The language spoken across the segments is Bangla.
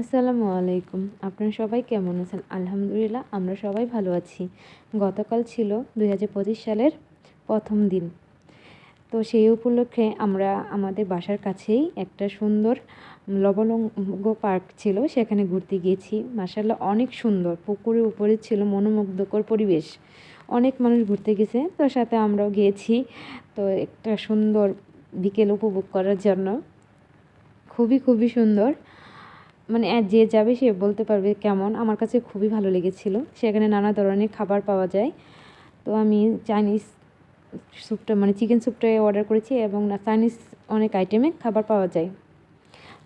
আসসালামু আলাইকুম। আপনারা সবাই কেমন আছেন? আলহামদুলিল্লাহ, আমরা সবাই ভালো আছি। গতকাল ছিল দু হাজার পঁচিশ সালের প্রথম দিন। তো সেই উপলক্ষে আমরা আমাদের বাসার কাছেই একটা সুন্দর লবলঙ্গ পার্ক ছিল। সেখানে ঘুরতে গিয়েছি। মাসাল্লাহ অনেক সুন্দর। পুকুরের উপরে ছিল মনোমুগ্ধকর পরিবেশ। অনেক মানুষ ঘুরতে গেছে। তো সাথে আমরাও গিয়েছি। তো একটা সুন্দর বিকেল উপভোগ করার জন্য। খুবই খুবই সুন্দর। মানে যে যাবে সে বলতে পারবে কেমন। আমার কাছে খুবই ভালো লেগেছিল। সেখানে নানা ধরনের খাবার পাওয়া যায়। তো আমি চাইনিজ স্যুপটা মানে চিকেন স্যুপটা অর্ডার করেছি এবং চাইনিজ অনেক আইটেমে খাবার পাওয়া যায়।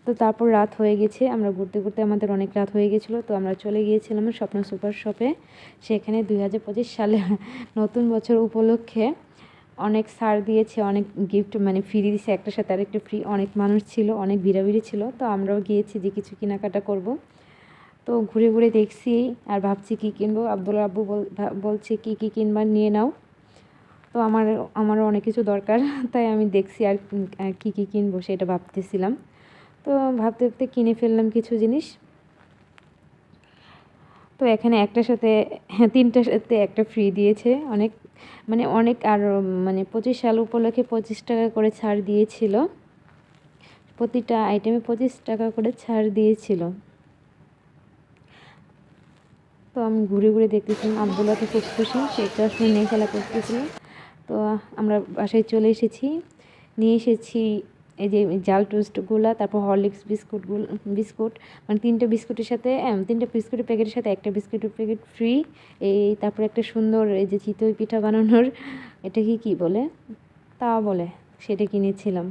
তো তারপর রাত হয়ে গেছে। আমরা ঘুরতে ঘুরতে আমাদের অনেক রাত হয়ে গেছিল। তো আমরা চলে গিয়েছিলাম স্বপ্ন সুপার শপে। সেখানে দুই হাজার পঁচিশ সালে নতুন বছর উপলক্ষে অনেক সার দিয়েছে, অনেক গিফট মানে ফ্রি দিয়েছে একটার সাথে আরেকটা ফ্রি অনেক মানুষ ছিল, অনেক ভিড়াভিড়ি ছিল, তো আমরাও গিয়েছি যে কিছু কেনাকাটা করব। তো ঘুরে ঘুরে দেখছি আর ভাবছি কী কিনবো আব্দুল আব্বু বলছে কী কী কিনবার নিয়ে নাও। তো আমার, আমারও অনেক কিছু দরকার, তাই আমি দেখছি আর কী কী কিনবো সেটা ভাবতেছিলাম। তো ভাবতে ভাবতে কিনে ফেললাম কিছু জিনিস। তো এখানে একটার সাথে হ্যাঁ তিনটার সাথে একটা ফ্রি দিয়েছে। অনেক মানে অনেক আর মানে পঁচিশ সাল উপলক্ষে পঁচিশ টাকা করে ছাড় দিয়েছিল। প্রতিটা আইটেমে পঁচিশ টাকা করে ছাড় দিয়েছিল। তো আমি ঘুরে ঘুরে দেখতেছিলাম আবদুল্লাহ তো খুব খুশি সেটা আসলে নিয়ে খেলা করতেছিল। তো আমরা বাসায় চলে এসেছি। নিয়ে এসেছি এই যে জাল টোস্টগুলো, তারপর হরলিক্স বিস্কুটগুলো, বিস্কুট মানে তিনটে বিস্কুটের সাথে তিনটে বিস্কুটের প্যাকেটের সাথে একটা বিস্কুটের প্যাকেট ফ্রি এই তারপর একটা সুন্দর এই যে চিতই পিঠা বানানোর, এটা কি, কী বলে? তা বলে, সেটা কিনেছিলাম।